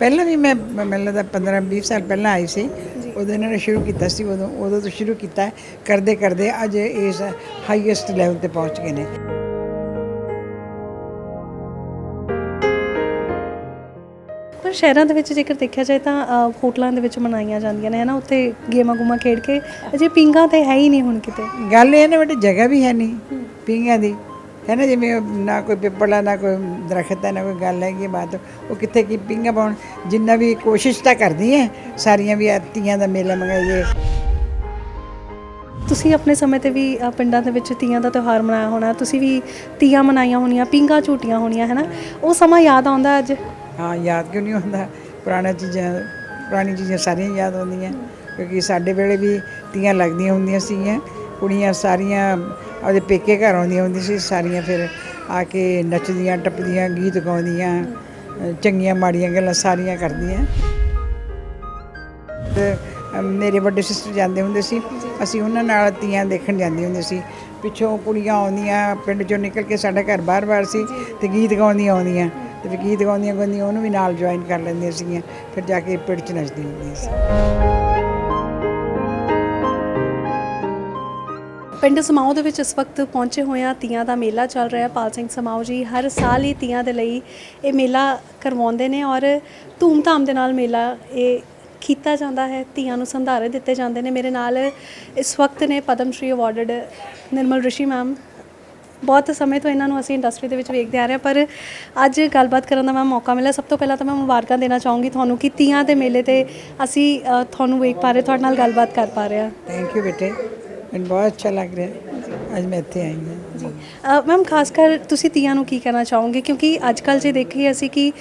ਪਹਿਲਾਂ ਵੀ ਮੈਂ ਮੈਨੂੰ ਲੱਗਦਾ 15 20 ਸਾਲ ਪਹਿਲਾਂ ਆਈ ਸੀ। ਉਦੋਂ ਇਹਨਾਂ ਨੇ ਸ਼ੁਰੂ ਕੀਤਾ ਸੀ ਉਦੋਂ ਉਦੋਂ ਤੋਂ ਸ਼ੁਰੂ ਕੀਤਾ। ਕਰਦੇ ਕਰਦੇ ਅੱਜ ਇਸ ਹਾਈਐਸਟ ਲੈਵਲ ਤੇ ਪਹੁੰਚ ਗਏ ਨੇ। ਪਰ ਸ਼ਹਿਰਾਂ ਦੇ ਵਿੱਚ ਜੇਕਰ ਦੇਖਿਆ ਜਾਏ ਤਾਂ ਹੋਟਲਾਂ ਦੇ ਵਿੱਚ ਮਨਾਈਆਂ ਜਾਂਦੀਆਂ ਨੇ ਹਨਾ? ਉੱਥੇ ਗੇਮਾਂ ਗੁਮਾ ਖੇਡ ਕੇ ਅਜੇ ਪਿੰਗਾ ਤੇ ਹੈ ਹੀ ਨਹੀਂ ਹੁਣ ਕਿਤੇ। ਗੱਲ ਇਹ ਨਾ ਬੇਟੇ ਜਗ੍ਹਾ ਵੀ ਹੈ ਨਹੀਂ ਪੀਂਘਾਂ ਦੀ। ਹੈ ਨਾ ਜਿਵੇਂ ਨਾ ਕੋਈ ਪਿੱਪਲਾ ਨਾ ਕੋਈ ਦਰਖਤ ਹੈ ਨਾ ਕੋਈ ਗੱਲ ਹੈਗੀ ਹੈ ਬਾਤ ਉਹ ਕਿੱਥੇ ਕੀ ਪੀਂਘਾਂ ਪਾਉਣ। ਜਿੰਨਾ ਵੀ ਕੋਸ਼ਿਸ਼ ਤਾਂ ਕਰਦੀ ਹੈ ਸਾਰੀਆਂ ਵੀ ਤੀਆਂ ਦਾ ਮੇਲਾ ਮੰਗਾਈਏ। ਤੁਸੀਂ ਆਪਣੇ ਸਮੇਂ ਤੇ ਵੀ ਅ, ਪਿੰਡਾਂ ਦੇ ਵਿੱਚ ਤੀਆਂ ਦਾ ਤਿਉਹਾਰ ਮਨਾਇਆ ਹੋਣਾ ਤੁਸੀਂ ਵੀ ਤੀਆਂ ਮਨਾਈਆਂ ਹੋਣੀਆਂ ਪਿੰਗਾ ਝੂਟੀਆਂ ਹੋਣੀਆਂ ਹਨਾ ਉਹ ਸਮਾਂ ਯਾਦ ਆਉਂਦਾ ਅੱਜ? ਹਾਂ ਯਾਦ ਕਿਉਂ ਨਹੀਂ ਹੁੰਦਾ ਪੁਰਾਣਾ ਚੀਜ਼ਾਂ ਪੁਰਾਣੀ ਚੀਜ਼ਾਂ ਸਾਰੀਆਂ ਯਾਦ ਆਉਂਦੀਆਂ ਕਿਉਂਕਿ ਸਾਡੇ ਵੇਲੇ ਵੀ ਤੀਆਂ ਲੱਗਦੀਆਂ ਹੁੰਦੀਆਂ ਸੀਗੀਆਂ। ਕੁੜੀਆਂ ਸਾਰੀਆਂ ਆਪਦੇ ਪੇਕੇ ਘਰ ਆਉਂਦੀਆਂ ਹੁੰਦੀਆਂ ਸੀ, ਸਾਰੀਆਂ ਫਿਰ ਆ ਕੇ ਨੱਚਦੀਆਂ, ਟੱਪਦੀਆਂ, ਗੀਤ ਗਾਉਂਦੀਆਂ, ਚੰਗੀਆਂ ਮਾੜੀਆਂ ਗੱਲਾਂ ਸਾਰੀਆਂ ਕਰਦੀਆਂ। ਤੇ ਮੇਰੇ ਵੱਡੇ ਸਿਸਟਰ ਜਾਂਦੇ ਹੁੰਦੇ ਸੀ। ਅਸੀਂ ਉਹਨਾਂ ਨਾਲ ਤੀਆਂ ਦੇਖਣ ਜਾਂਦੇ ਹੁੰਦੇ ਸੀ। ਪਿੱਛੋਂ ਕੁੜੀਆਂ ਆਉਂਦੀਆਂ, ਪਿੰਡ ਚੋਂ ਨਿਕਲ ਕੇ ਸਾਡਾ ਘਰ ਬਾਰ-ਬਾਰ ਸੀ ਤੇ ਗੀਤ ਗਾਉਂਦੀਆਂ ਆਉਂਦੀਆਂ। ਤੇ ਫਿਰ ਗੀਤ ਗਾਉਂਦੀਆਂ ਗਾਉਂਦੀਆਂ ਉਹਨੂੰ ਵੀ ਨਾਲ ਜੁਆਇਨ ਕਰ ਲੈਂਦੀਆਂ ਸੀਗੀਆਂ, ਫਿਰ ਜਾ ਕੇ ਪਿੰਡ 'ਚ ਨੱਚਦੀਆਂ ਹੁੰਦੀਆਂ ਸੀ। ਪਿੰਡ ਸਮਾਉ ਦੇ ਵਿੱਚ ਇਸ ਵਕਤ ਪਹੁੰਚੇ ਹੋਏ ਆ ਤੀਆਂ ਦਾ ਮੇਲਾ ਚੱਲ ਰਿਹਾ ਪਾਲ ਸਿੰਘ ਸਮਾਓ ਜੀ, ਹਰ ਸਾਲ ਹੀ ਤੀਆਂ ਦੇ ਲਈ ਇਹ ਮੇਲਾ ਕਰਵਾਉਂਦੇ ਨੇ ਔਰ ਧੂਮਧਾਮ ਦੇ ਨਾਲ ਮੇਲਾ ਇਹ ਕੀਤਾ ਜਾਂਦਾ ਹੈ। ਧੀਆਂ ਨੂੰ ਸੰਧਾਰੇ ਦਿੱਤੇ ਜਾਂਦੇ ਨੇ। ਮੇਰੇ ਨਾਲ ਇਸ ਵਕਤ ਨੇ ਪਦਮ ਸ਼੍ਰੀ ਅਵਾਰਡਡ ਨਿਰਮਲ ਰਿਸ਼ੀ ਮੈਮ ਬਹੁਤ ਸਮੇਂ ਤੋਂ ਇਹਨਾਂ ਨੂੰ ਅਸੀਂ ਇੰਡਸਟਰੀ ਦੇ ਵਿੱਚ ਵੇਖਦੇ ਆ ਰਹੇ ਹਾਂ। ਪਰ ਅੱਜ ਗੱਲਬਾਤ ਕਰਨ ਦਾ ਮੈਂ ਮੌਕਾ ਮਿਲਿਆ। ਸਭ ਤੋਂ ਪਹਿਲਾਂ ਤਾਂ ਮੈਂ ਮੁਬਾਰਕਾਂ ਦੇਣਾ ਚਾਹੂੰਗੀ ਤੁਹਾਨੂੰ ਕਿ ਤੀਆਂ ਦੇ ਮੇਲੇ ਤੇ ਅਸੀਂ ਤੁਹਾਨੂੰ ਵੇਖ ਪਾ ਰਹੇ, ਤੁਹਾਡੇ ਨਾਲ ਗੱਲਬਾਤ ਕਰ ਪਾ ਰਹੇ ਹਾਂ। ਥੈਂਕ ਯੂ ਬੇਟੇ। ਮੈਨੂੰ ਬਹੁਤ ਅੱਛਾ ਲੱਗ ਰਿਹਾ ਅੱਜ ਮੈਂ ਇੱਥੇ ਆਈ ਹਾਂ। ਮੈਮ ਖਾਸ ਕਰ ਤੁਸੀਂ ਤੀਆਂ ਨੂੰ ਕੀ ਕਹਿਣਾ ਚਾਹੋਗੇ? ਕਿਉਂਕਿ ਅੱਜ ਕੱਲ ਜੇ ਦੇਖੀਏ ਅਸੀਂ ਕਿ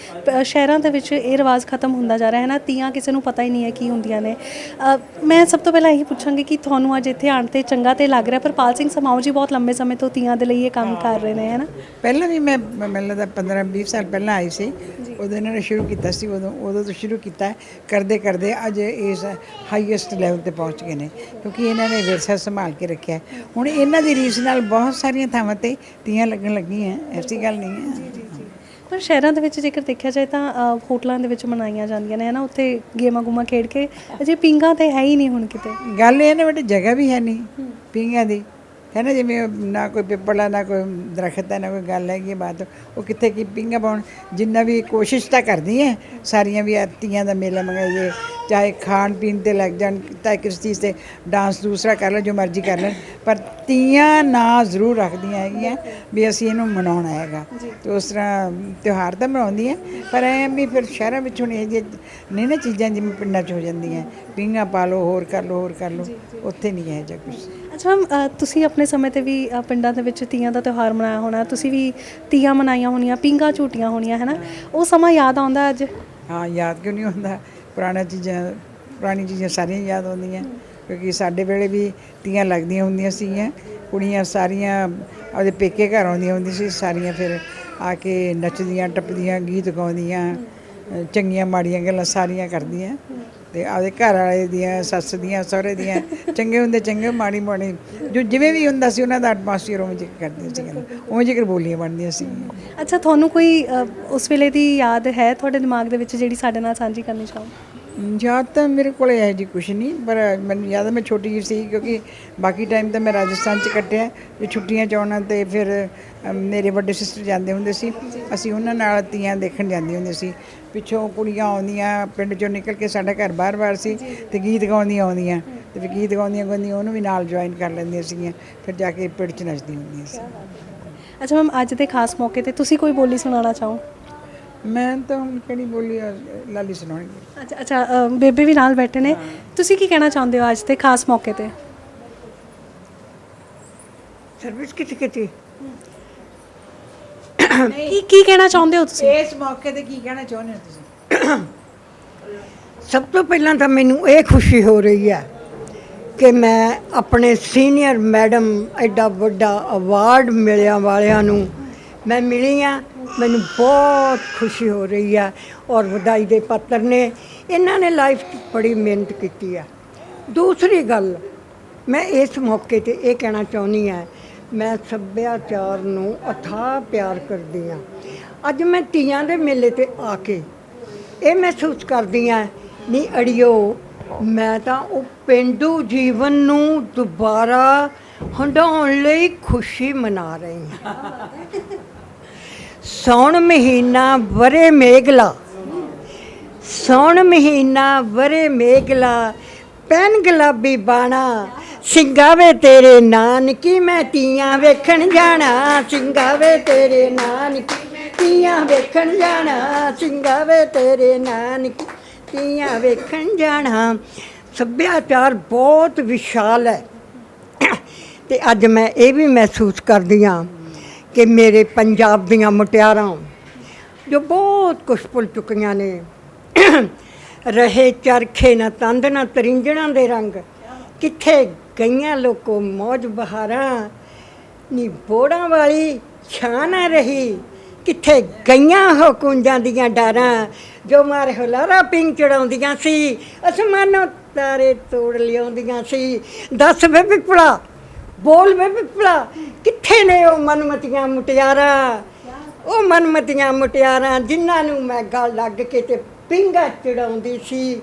ਸ਼ਹਿਰਾਂ ਦੇ ਵਿੱਚ ਇਹ ਰਿਵਾਜ ਖਤਮ ਹੁੰਦਾ ਜਾ ਰਿਹਾ ਹੈ ਨਾ ਤੀਆਂ ਕਿਸੇ ਨੂੰ ਪਤਾ ਹੀ ਨਹੀਂ ਹੈ ਕੀ ਹੁੰਦੀਆਂ ਨੇ। ਅ, ਮੈਂ ਸਭ ਤੋਂ ਪਹਿਲਾਂ ਇਹੀ ਪੁੱਛਾਂਗੀ ਕਿ ਤੁਹਾਨੂੰ ਅੱਜ ਇੱਥੇ ਆਣ ਤੇ ਚੰਗਾ ਤੇ ਲੱਗ ਰਿਹਾ? ਪਰ ਪਾਲ ਸਿੰਘ ਸਮਾਓ ਜੀ ਬਹੁਤ ਲੰਬੇ ਸਮੇਂ ਤੋਂ ਤੀਆਂ ਦੇ ਲਈ ਇਹ ਕੰਮ ਕਰ ਰਹੇ ਨੇ ਹੈ ਨਾ? ਪਹਿਲਾਂ ਵੀ ਮੈਂ ਮ- ਮੈਨੂੰ ਲੱਗਦਾ 15 20 ਸਾਲ ਪਹਿਲਾਂ ਆਈ ਸੀ। ਉਦੋਂ ਇਹਨਾਂ ਨੇ ਸ਼ੁਰੂ ਕੀਤਾ ਸੀ ਉਦੋਂ ਉਦੋਂ ਤੋਂ ਸ਼ੁਰੂ ਕੀਤਾ। ਕਰਦੇ ਕਰਦੇ ਅੱਜ ਇਸ ਹਾਈਐਸਟ ਲੈਵਲ ਤੇ ਪਹੁੰਚ ਗਏ ਨੇ। ਕਿਉਂਕਿ ਇਹਨਾਂ ਨੇ ਵਿਰਸਾ ਸੰਭਾਲ ਕੇ ਰੱਖਿਆ ਹੈ। ਹੁਣ ਇਹਨਾਂ ਦੀ ਰੀਸ ਨਾਲ ਬਹੁਤ ਸਾਰੀਆਂ ਥਾਵਾਂ ਤੇ ਤੀਆਂ ਲੱਗਣ ਲੱਗੀਆਂ ਐਸੀ ਗੱਲ ਨਹੀਂ ਹੈ। ਪਰ ਸ਼ਹਿਰਾਂ ਦੇ ਵਿੱਚ ਜੇਕਰ ਦੇਖਿਆ ਜਾਏ ਤਾਂ ਅ, ਹੋਟਲਾਂ ਦੇ ਵਿੱਚ ਮਨਾਈਆਂ ਜਾਂਦੀਆਂ ਨੇ ਹੈ ਨਾ ਉੱਥੇ ਗੇਮਾਂ ਗੁਮਾ ਖੇਡ ਕੇ ਅਜੇ ਪਿੰਗਾ ਤੇ ਹੈ ਹੀ ਨਹੀਂ ਹੁਣ ਕਿਤੇ। ਗੱਲ ਇਹ ਨਾ ਬੇਟੇ ਜਗ੍ਹਾ ਵੀ ਹੈ ਨਹੀਂ ਪੀਂਘਾਂ ਦੀ। ਹੈ ਨਾ ਜਿਵੇਂ ਨਾ ਕੋਈ ਪਿੱਪਲਾ ਨਾ ਕੋਈ ਦਰਖਤ ਹੈ ਨਾ ਕੋਈ ਗੱਲ ਹੈਗੀ ਹੈ ਬਾਤ ਉਹ ਕਿੱਥੇ ਕੀ ਪੀਂਘਾਂ ਪਾਉਣ। ਜਿੰਨਾ ਵੀ ਕੋਸ਼ਿਸ਼ ਤਾਂ ਕਰਦੀ ਹੈ ਸਾਰੀਆਂ ਵੀ ਆਹ ਤੀਆਂ ਦਾ ਮੇਲਾ ਮੰਗਾਈਏ ਚਾਹੇ ਖਾਣ ਪੀਣ ਤੇ ਲੱਗ ਜਾਣ ਚਾਹੇ ਕਿਸ ਚੀਜ਼ ਤੇ ਡਾਂਸ ਦੂਸਰਾ ਕਰ ਲੈ ਜੋ ਮਰਜ਼ੀ ਕਰ ਲੈਣ ਪਰ ਤੀਆਂ ਨਾਂ ਜ਼ਰੂਰ ਰੱਖਦੀਆਂ ਹੈਗੀਆਂ ਵੀ ਅਸੀਂ ਇਹਨੂੰ ਮਨਾਉਣਾ ਹੈਗਾ। ਤੇ ਉਸ ਤਰ੍ਹਾਂ ਤਿਉਹਾਰ ਤਾਂ ਮਨਾਉਂਦੀਆਂ ਪਰ ਐ ਵੀ ਫਿਰ ਸ਼ਹਿਰਾਂ ਵਿੱਚ ਹੁਣ ਇਹ ਜਿਹੇ ਨਹੀਂ ਨਾ ਚੀਜ਼ਾਂ ਜਿਵੇਂ ਪਿੰਡਾਂ 'ਚ ਹੋ ਜਾਂਦੀਆਂ ਪੀਂਘਾਂ ਪਾ ਲਓ ਹੋਰ ਕਰ ਲਓ ਹੋਰ ਕਰ ਲਓ ਉੱਥੇ ਨਹੀਂ ਹੈ ਜਾਂ ਕੁਝ ਅੱਛਾ ਮੈਮ ਤੁਸੀਂ ਆਪਣੇ ਸਮੇਂ ਤੇ ਵੀ ਅ, ਪਿੰਡਾਂ ਦੇ ਵਿੱਚ ਤੀਆਂ ਦਾ ਤਿਉਹਾਰ ਮਨਾਇਆ ਹੋਣਾ ਤੁਸੀਂ ਵੀ ਤੀਆਂ ਮਨਾਈਆਂ ਹੋਣੀਆਂ ਪਿੰਗਾ ਝੂਟੀਆਂ ਹੋਣੀਆਂ ਹੈ ਨਾ ਉਹ ਸਮਾਂ ਯਾਦ ਆਉਂਦਾ ਅੱਜ? ਹਾਂ ਯਾਦ ਕਿਉਂ ਨਹੀਂ ਹੁੰਦਾ? ਪੁਰਾਣਾ ਚੀਜ਼ਾਂ ਪੁਰਾਣੀ ਚੀਜ਼ਾਂ ਸਾਰੀਆਂ ਯਾਦ ਆਉਂਦੀਆਂ ਕਿਉਂਕਿ ਸਾਡੇ ਵੇਲੇ ਵੀ ਤੀਆਂ ਲੱਗਦੀਆਂ ਹੁੰਦੀਆਂ ਸੀਗੀਆਂ ਕੁੜੀਆਂ ਸਾਰੀਆਂ ਆਪਦੇ ਪੇਕੇ ਘਰ ਆਉਂਦੀਆਂ ਹੁੰਦੀਆਂ ਸੀ ਸਾਰੀਆਂ ਫਿਰ ਆ ਕੇ ਨੱਚਦੀਆਂ ਟੱਪਦੀਆਂ ਗੀਤ ਗਾਉਂਦੀਆਂ ਚੰਗੀਆਂ ਮਾੜੀਆਂ ਗੱਲਾਂ ਸਾਰੀਆਂ ਕਰਦੀਆਂ। ਤੇ ਆਪਦੇ ਘਰ ਵਾਲੇ ਦੀਆਂ ਸੱਸ ਦੀਆਂ ਸਹੁਰੇ ਦੀਆਂ ਚੰਗੇ ਹੁੰਦੇ ਚੰਗੇ ਮਾੜੀ ਮਾੜੀ ਜੋ ਜਿਵੇਂ ਵੀ ਹੁੰਦਾ ਸੀ ਉਹਨਾਂ ਦਾ ਐਟਮੋਸਫੀਅਰ ਉਵੇਂ ਜਿਹਾ ਕਰਦੀਆਂ ਸੀ ਉਵੇਂ ਜਿਹਾ ਬੋਲੀਆਂ ਬਣਦੀਆਂ ਸੀ। ਅੱਛਾ ਤੁਹਾਨੂੰ ਕੋਈ ਉਸ ਵੇਲੇ ਦੀ ਯਾਦ ਹੈ ਤੁਹਾਡੇ ਦਿਮਾਗ ਦੇ ਵਿੱਚ ਜਿਹੜੀ ਸਾਡੇ ਨਾਲ ਸਾਂਝੀ ਕਰਨੀ ਚਾਹੋ? ਯਾਦ ਤਾਂ ਮੇਰੇ ਕੋਲ ਹੈ ਜੀ ਕੁਛ ਨਹੀਂ ਪਰ ਮੈਨੂੰ ਯਾਦ ਹੈ ਮੈਂ ਛੋਟੀ ਜਿਹੀ ਸੀ ਕਿਉਂਕਿ ਬਾਕੀ ਟਾਈਮ ਤਾਂ ਮੈਂ ਰਾਜਸਥਾਨ 'ਚ ਕੱਟਿਆ। ਜੇ ਛੁੱਟੀਆਂ 'ਚ ਆਉਣਾ ਤੇ ਫਿਰ ਮੇਰੇ ਵੱਡੇ ਸਿਸਟਰ ਜਾਂਦੇ ਹੁੰਦੇ ਸੀ। ਅਸੀਂ ਉਹਨਾਂ ਨਾਲ ਤੀਆਂ ਦੇਖਣ ਜਾਂਦੇ ਹੁੰਦੇ ਸੀ। ਪਿੱਛੋਂ ਕੁੜੀਆਂ ਆਉਂਦੀਆਂ ਪਿੰਡ 'ਚੋਂ ਨਿਕਲ ਕੇ ਸਾਡਾ ਘਰ ਬਾਰ-ਬਾਰ ਸੀ ਤੇ ਗੀਤ ਗਾਉਂਦੀਆਂ ਆਉਂਦੀਆਂ। ਤੇ ਫਿਰ ਗੀਤ ਗਾਉਂਦੀਆਂ ਗਾਉਂਦੀਆਂ ਉਹਨੂੰ ਵੀ ਨਾਲ ਜੁਆਇਨ ਕਰ ਲੈਂਦੀਆਂ ਸੀਗੀਆਂ ਫਿਰ ਜਾ ਕੇ ਪਿੰਡ 'ਚ ਨੱਚਦੀਆਂ ਹੁੰਦੀਆਂ ਸੀ। ਅੱਛਾ ਮੈਮ ਅੱਜ ਦੇ ਖਾਸ ਮੌਕੇ ਤੇ ਤੁਸੀਂ ਕੋਈ ਬੋਲੀ ਸੁਣਾਉਣਾ ਚਾਹੋ? ਮੈਂ ਤਾਂ ਹੁਣ ਕਿਹੜੀ ਬੋਲੀ ਲਾਲੀ ਸੁਣਾਉਣੀ। ਅੱਛਾ ਅੱਛਾ ਬੇਬੇ ਵੀ ਨਾਲ ਬੈਠੇ ਨੇ। ਤੁਸੀਂ ਕੀ ਕਹਿਣਾ ਚਾਹੁੰਦੇ ਹੋ ਅੱਜ ਦੇ ਖਾਸ ਮੌਕੇ ਤੇ? ਸਰਵਿਸ ਕਿਤੇ? ਕਿਤੇ ਕੀ ਕੀ ਕਹਿਣਾ ਚਾਹੁੰਦੇ ਹੋ ਤੁਸੀਂ? ਇਸ ਮੌਕੇ ਤੇ ਕੀ ਕਹਿਣਾ ਚਾਹੁੰਦੇ ਹੋ ਤੁਸੀਂ? ਸਭ ਤੋਂ ਪਹਿਲਾਂ ਤਾਂ ਮੈਨੂੰ ਇਹ ਖੁਸ਼ੀ ਹੋ ਰਹੀ ਹੈ ਕਿ ਮੈਂ ਆਪਣੇ ਸੀਨੀਅਰ ਮੈਡਮ ਐਡਾ ਵੱਡਾ ਅਵਾਰਡ ਮਿਲਿਆ ਵਾਲਿਆਂ ਨੂੰ। ਮੈਂ ਮਿਲੀ ਆ ਮੈਨੂੰ ਬਹੁਤ ਖੁਸ਼ੀ ਹੋ ਰਹੀ ਹੈ ਔਰ ਵਧਾਈ ਦੇ ਪਾਤਰ ਨੇ ਇਹਨਾਂ ਨੇ ਲਾਈਫ 'ਚ ਬੜੀ ਮਿਹਨਤ ਕੀਤੀ ਆ ਦੂਸਰੀ ਗੱਲ ਮੈਂ ਇਸ ਮੌਕੇ ਤੇ ਇਹ ਕਹਿਣਾ ਚਾਹੁੰਦੀ ਹਾਂ ਮੈਂ ਸੱਭਿਆਚਾਰ ਨੂੰ ਅਥਾਹ ਪਿਆਰ ਕਰਦੀ ਹਾਂ। ਅੱਜ ਮੈਂ ਤੀਆਂ ਦੇ ਮੇਲੇ ਤੇ ਆ ਕੇ ਇਹ ਮਹਿਸੂਸ ਕਰਦੀ ਆ ਨਹੀਂ ਅੜਿਓ, ਮੈਂ ਤਾਂ ਉਹ ਪਿੰਡੂ ਜੀਵਨ ਨੂੰ ਦੁਬਾਰਾ ਹੰਡਾਉਣ ਲਈ ਖੁਸ਼ੀ ਮਨਾ ਰਹੀ ਹਾਂ। ਸੌਣ ਮਹੀਨਾ ਵਰੇ ਮੇਘਲਾ, ਸੌਣ ਮਹੀਨਾ ਵਰੇ ਮੇਘਲਾ ਪੈਨ ਗੁਲਾਬੀ ਬਾਣਾ ਸਿੰਗਾਵੇ ਤੇਰੇ ਨਾਨਕੀ ਮੈਂ ਤੀਆਂ ਵੇਖਣ ਜਾਣਾ ਸਿੰਗਾਵੇ ਤੇਰੇ ਨਾਨਕੀ ਮੈਂ ਤੀਆਂ ਵੇਖਣ ਜਾਣਾ ਸਿੰਗਾਵੇ ਤੇਰੇ ਨਾਨਕੀ ਤੀਆਂ ਵੇਖਣ ਜਾਣਾ। ਸੱਭਿਆਚਾਰ ਬਹੁਤ ਵਿਸ਼ਾਲ ਹੈ। ਤੇ ਅੱਜ ਮੈਂ ਇਹ ਵੀ ਮਹਿਸੂਸ ਕਰਦੀ ਹਾਂ ਕਿ ਮੇਰੇ ਪੰਜਾਬ ਦੀਆਂ ਮੁਟਿਆਰਾਂ, ਜੋ ਬਹੁਤ ਕੁਛ ਭੁੱਲ ਚੁੱਕੀਆਂ ਨੇ, ਰਹੇ ਚਰਖੇ ਨਾ ਤੰਦ ਨਾ ਤਰਿੰਜਣਾਂ ਦੇ ਰੰਗ ਕਿੱਥੇ ਗਈਆਂ ਲੋਕੋ ਮੌਜ ਬਹਾਰਾਂ? ਨੀ ਬੋੜਾਂ ਵਾਲੀ ਛਾਂ ਨਾ ਰਹੀ। ਕਿੱਥੇ ਗਈਆਂ ਹੋ ਕੁੰਜਾਂ ਦੀਆਂ ਡਾਰਾਂ? ਜੋ ਮਾਰੇ ਹੁਲਾਰਾ ਪਿੰਗ ਚੜਾਉਂਦੀਆਂ ਸੀ, ਅਸਮਾਨੋਂ ਤਾਰੇ ਤੋੜ ਲਿਆਉਂਦੀਆਂ ਸੀ। ਦੱਸ ਵੇ ਪਿਪਲਾ, ਬੋਲ ਵੇ ਪਿਪਲਾ, ਕਿੱਥੇ ਨੇ ਉਹ ਮਨਮਤੀਆਂ ਮੁਟਿਆਰਾਂ? ਉਹ ਮਨਮਤੀਆਂ ਮੁਟਿਆਰਾਂ ਜਿਨ੍ਹਾਂ ਨੂੰ ਮੈਂ ਗਲ ਲੱਗ ਕੇ ਤੇ ਪਿੰਗਾ ਚੜਾਉਂਦੀ ਸੀ।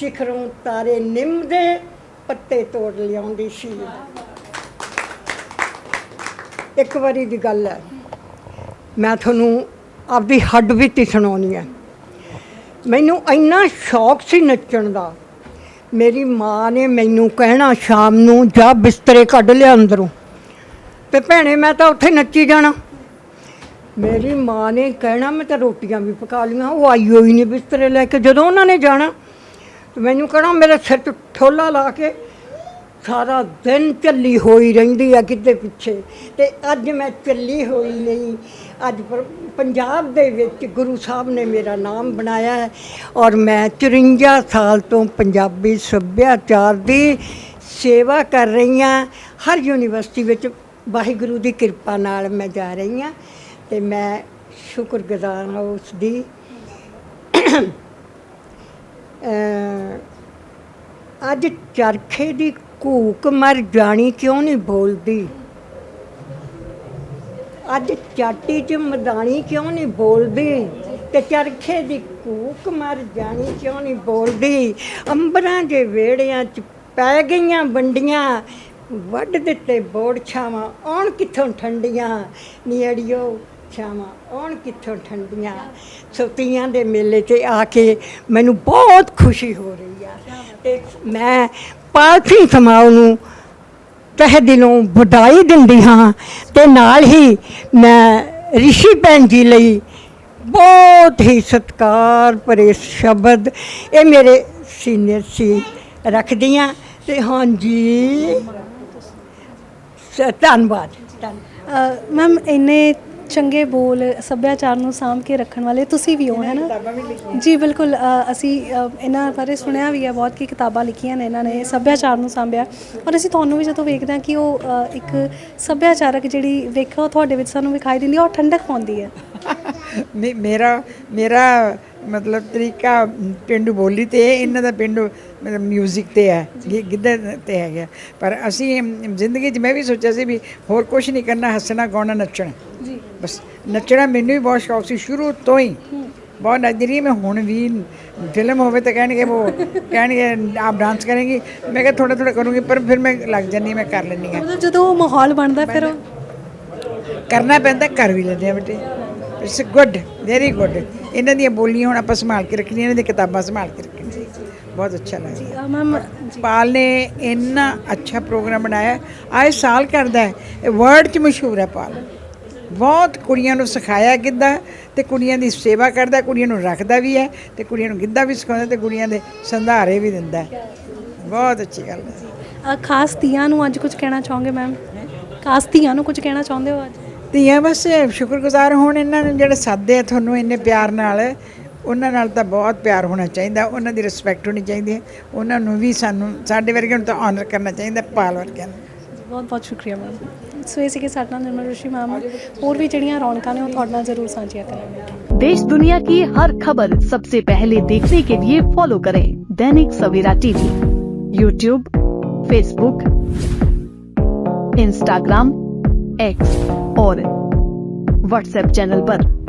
ਸਿਖਰੋਂ ਤਾਰੇ ਨਿੰਮਦੇ ਪੱਤੇ ਤੋੜ ਲਿਆਉਂਦੀ ਸੀ। ਇੱਕ ਵਾਰੀ ਦੀ ਗੱਲ ਹੈ। ਮੈਂ ਤੁਹਾਨੂੰ ਆਪਦੀ ਹੱਡ ਬੀਤੀ ਸੁਣਾਉਣੀ ਹੈ। ਮੈਨੂੰ ਇੰਨਾ ਸ਼ੌਕ ਸੀ ਨੱਚਣ ਦਾ। ਮੇਰੀ ਮਾਂ ਨੇ ਮੈਨੂੰ ਕਹਿਣਾ ਸ਼ਾਮ ਨੂੰ ਜਾ ਬਿਸਤਰੇ ਕੱਢ ਲਿਆ ਅੰਦਰੋਂ। ਤੇ ਭੈਣੇ, ਮੈਂ ਤਾਂ ਉੱਥੇ ਨੱਚੀ ਜਾਣਾ। ਮੇਰੀ ਮਾਂ ਨੇ ਕਹਿਣਾ, ਮੈਂ ਤਾਂ ਰੋਟੀਆਂ ਵੀ ਪਕਾ ਲਈਆਂ, ਉਹ ਆਈ ਹੋਈ ਨਹੀਂ ਬਿਸਤਰੇ ਲੈ ਕੇ। ਜਦੋਂ ਉਹਨਾਂ ਨੇ ਜਾਣਾ ਤੇ ਮੈਨੂੰ ਕਹਿਣਾ, ਮੇਰੇ ਸਿਰ 'ਚ ਠੋਲਾ ਲਾ ਕੇ ਸਾਰਾ ਦਿਨ ਚੱਲੀ ਹੋਈ ਰਹਿੰਦੀ ਆ ਕਿਤੇ ਪਿੱਛੇ। ਤੇ ਅੱਜ ਮੈਂ ਚੱਲੀ ਹੋਈ ਨਹੀਂ। ਅੱਜ ਪੰਜਾਬ ਦੇ ਵਿੱਚ ਗੁਰੂ ਸਾਹਿਬ ਨੇ ਮੇਰਾ ਨਾਮ ਬਣਾਇਆ ਹੈ ਔਰ ਮੈਂ 54 ਸਾਲ ਤੋਂ ਪੰਜਾਬੀ ਸੱਭਿਆਚਾਰ ਦੀ ਸੇਵਾ ਕਰ ਰਹੀ ਹਾਂ। ਹਰ ਯੂਨੀਵਰਸਿਟੀ ਵਿੱਚ ਵਾਹਿਗੁਰੂ ਦੀ ਕਿਰਪਾ ਨਾਲ ਮੈਂ ਜਾ ਰਹੀ ਹਾਂ ਤੇ ਮੈਂ ਸ਼ੁਕਰਗੁਜ਼ਾਰ ਹਾਂ ਉਸ ਦੀ। ਅੱਜ ਚਰਖੇ ਦੀ ਕੂਕ ਮਰ ਜਾਣੀ, ਕਿਉਂ ਨਹੀਂ ਬੋਲਦੀ? ਅੱਜ ਚਾਟੀ ਚ ਮਦਾਨੀ ਕਿਉਂ ਨਹੀਂ ਬੋਲਦੀ? ਤੇ ਚਰਖੇ ਦੀ ਕੂਕ ਮਰ ਜਾਣੀ, ਕਿਉਂ ਨਹੀਂ ਬੋਲਦੀ? ਅੰਬਰਾਂ ਦੇ ਵੇੜਿਆਂ ਚ ਪੈ ਗਈਆਂ ਵੰਡੀਆਂ, ਵੱਢ ਦਿੱਤੇ ਬੋੜ ਛਾਵਾਂ ਆਉਣ ਕਿੱਥੋਂ ਠੰਡੀਆਂ? ਨੀ ਨੀੜਿਓ ਛਾਵਾਂ ਆਉਣ ਕਿੱਥੋਂ ਠੰਡੀਆਂ ਸੁਤੀਆਂ ਦੇ ਮੇਲੇ ਤੇ ਆ ਕੇ ਮੈਨੂੰ ਬਹੁਤ ਖੁਸ਼ੀ ਹੋ ਰਹੀ ਆ। ਤੇ ਮੈਂ ਪਾਲਥੀ ਸਮਾਉ ਨੂੰ ਤਹਿ ਦਿਲੋਂ ਵਧਾਈ ਦਿੰਦੀ ਹਾਂ ਤੇ ਨਾਲ ਹੀ ਮੈਂ ਰਿਸ਼ੀ ਭੈਣ ਜੀ ਲਈ ਬਹੁਤ ਹੀ ਸਤਿਕਾਰ ਭਰੇ ਸ਼ਬਦ ਇਹ ਮੇਰੇ ਸੀਨੀਅਰ ਸੀ ਰੱਖਦੀਆਂ ਤੇ ਹਾਂਜੀ ਧੰਨਵਾਦ। ਮੈਮ ਇੰਨੇ ਚੰਗੇ ਬੋਲ ਸੱਭਿਆਚਾਰ ਨੂੰ ਸਾਂਭ ਕੇ ਰੱਖਣ ਵਾਲੇ ਤੁਸੀਂ ਵੀ ਹੋ ਹੈ ਨਾ ਜੀ ਬਿਲਕੁਲ ਅ, ਅਸੀਂ ਅ, ਇਹਨਾਂ ਬਾਰੇ ਸੁਣਿਆ ਵੀ ਹੈ ਬਹੁਤ ਕੀ ਕਿਤਾਬਾਂ ਲਿਖੀਆਂ ਨੇ ਇਹਨਾਂ ਨੇ ਸੱਭਿਆਚਾਰ ਨੂੰ ਸਾਂਭਿਆ। ਔਰ ਅਸੀਂ ਤੁਹਾਨੂੰ ਵੀ ਜਦੋਂ ਵੇਖਦੇ ਹਾਂ ਕਿ ਉਹ ਅ, ਇੱਕ ਸੱਭਿਆਚਾਰਕ ਜਿਹੜੀ ਵੇਖੋ ਤੁਹਾਡੇ ਵਿੱਚ ਸਾਨੂੰ ਵਿਖਾਈ ਦਿੰਦੀ ਹੈ ਉਹ ਠੰਡਕ ਪਾਉਂਦੀ ਹੈ। ਮੇ- ਮੇਰਾ ਮੇਰਾ ਮਤਲਬ ਤਰੀਕਾ ਪਿੰਡੂ ਬੋਲੀ ਤੇ ਹੈ, ਇਹਨਾਂ ਦਾ ਪਿੰਡੂ ਮਤਲਬ 뮤직 ਤੇ ਹੈ ਗਿ- ਗਿੱਧੇ ਤੇ ਹੈਗਾ ਪਰ ਅਸੀਂ ਜ਼ਿੰਦਗੀ 'ਚ ਮੈਂ ਵੀ ਸੋਚਿਆ ਸੀ ਵੀ ਹੋਰ ਕੁਝ ਨਹੀਂ ਕਰਨਾ ਹੱਸਣਾ ਗਾਉਣਾ ਨੱਚਣਾ। ਜੀ। ਬਸ ਨੱਚਣਾ ਮੈਨੂੰ ਵੀ ਬਹੁਤ ਸ਼ੌਕ ਸੀ ਸ਼ੁਰੂ ਤੋਂ ਹੀ। ਬਹੁਤ ਰਹੀ ਮੈਂ ਹੁਣ ਵੀ ਫਿਲਮ ਹੋਵੇ ਤਾਂ ਕਹਿਣਗੇ ਉਹ ਕਹਿਣਗੇ ਆਪ ਡਾਂਸ ਕਰੇਂਗੀ। ਮੈਂ ਕਿਹਾ ਥੋੜਾ ਥੋੜਾ ਕਰੂੰਗੀ ਪਰ ਫਿਰ ਮੈਂ ਲੱਗ ਜਾਂਦੀ ਮੈਂ ਕਰ ਲੈਂਦੀ ਹਾਂ। ਮਤਲਬ ਜਦੋਂ ਉਹ ਮਾਹੌਲ ਬਣਦਾ ਫਿਰ ਕਰਨਾ ਪੈਂਦਾ ਕਰ ਵੀ ਲੈਂਦੇ ਆ ਬੇਟੇ। ਇਟਸ ਗੁੱਡ ਵੈਰੀ ਗੁੱਡ ਇਹਨਾਂ ਦੀਆਂ ਬੋਲੀਆਂ ਹੁਣ ਆਪਾਂ ਸੰਭਾਲ ਕੇ ਰੱਖਣੀਆਂ ਇਹਨਾਂ ਦੀਆਂ ਕਿਤਾਬਾਂ ਸੰਭਾਲ ਕੇ ਰੱਖਣੀਆਂ। ਬਹੁਤ ਅੱਛਾ ਲੱਗਦਾ। ਮੈਮ ਪਾਲ ਨੇ ਇੰਨਾ ਅੱਛਾ ਪ੍ਰੋਗਰਾਮ ਬਣਾਇਆ। ਆਏ ਸਾਲ ਕਰਦਾ ਹੈ। ਇਹ ਵਰਲਡ 'ਚ ਮਸ਼ਹੂਰ ਹੈ ਪਾਲ। ਬਹੁਤ ਕੁੜੀਆਂ ਨੂੰ ਸਿਖਾਇਆ ਗਿੱਧਾ ਤੇ ਕੁੜੀਆਂ ਦੀ ਸੇਵਾ ਕਰਦਾ ਕੁੜੀਆਂ ਨੂੰ ਰੱਖਦਾ ਵੀ ਹੈ ਤੇ ਕੁੜੀਆਂ ਨੂੰ ਗਿੱਧਾ ਵੀ ਸਿਖਾਉਂਦਾ ਤੇ ਕੁੜੀਆਂ ਦੇ ਸੰਧਾਰੇ ਵੀ ਦਿੰਦਾ। ਬਹੁਤ ਅੱਛੀ ਗੱਲ ਹੈ। ਖਾਸ ਤੀਆਂ ਨੂੰ ਅੱਜ ਕੁਝ ਕਹਿਣਾ ਚਾਹੋਗੇ ਮੈਮ? ਖਾਸ ਤੀਆਂ ਨੂੰ ਕੁਝ ਕਹਿਣਾ ਚਾਹੁੰਦੇ ਹੋ ਅੱਜ? ਧੀਆਂ ਬਸ ਸ਼ੁਕਰਗੁਜ਼ਾਰ ਹੋਣ ਇਹਨਾਂ ਨੂੰ ਜਿਹੜੇ ਸਾਦੇ ਆ ਤੁਹਾਨੂੰ ਇੰਨੇ ਪਿਆਰ ਨਾਲ। ਉਹਨਾਂ ਨਾਲ ਤਾਂ ਬਹੁਤ ਪਿਆਰ ਹੋਣਾ ਚਾਹੀਦਾ ਉਹਨਾਂ ਦੀ ਰਿਸਪੈਕਟ ਹੋਣੀ ਚਾਹੀਦੀ ਹੈ। ਉਹਨਾਂ ਨੂੰ ਵੀ ਸਾਨੂੰ ਸਾਡੇ ਵਰਗਿਆਂ ਨੂੰ ਤਾਂ ਆਨਰ ਕਰਨਾ ਚਾਹੀਦਾ ਪਾਲ ਵਰਗਿਆਂ ਨੂੰ। ਬਹੁਤ ਬਹੁਤ ਸ਼ੁਕਰੀਆ ਮੈਮ। ਸੋ ਇਹ ਸੀ ਕਿ ਸਾਡੇ ਨਾਲ ਨਿਰਮਲ ਰਿਸ਼ੀ ਮੈਮ ਹੋਰ ਵੀ ਜਿਹੜੀਆਂ ਰੌਣਕਾਂ ਨੇ ਉਹ ਤੁਹਾਡੇ ਨਾਲ ਜ਼ਰੂਰ ਸਾਂਝੀਆਂ ਕਰਾਂਗੇ देश दुनिया की हर खबर सबसे पहले देखने के लिए फॉलो करें Dainik Savera TV YouTube Facebook Instagram X और व्हाट्सएप चैनल पर।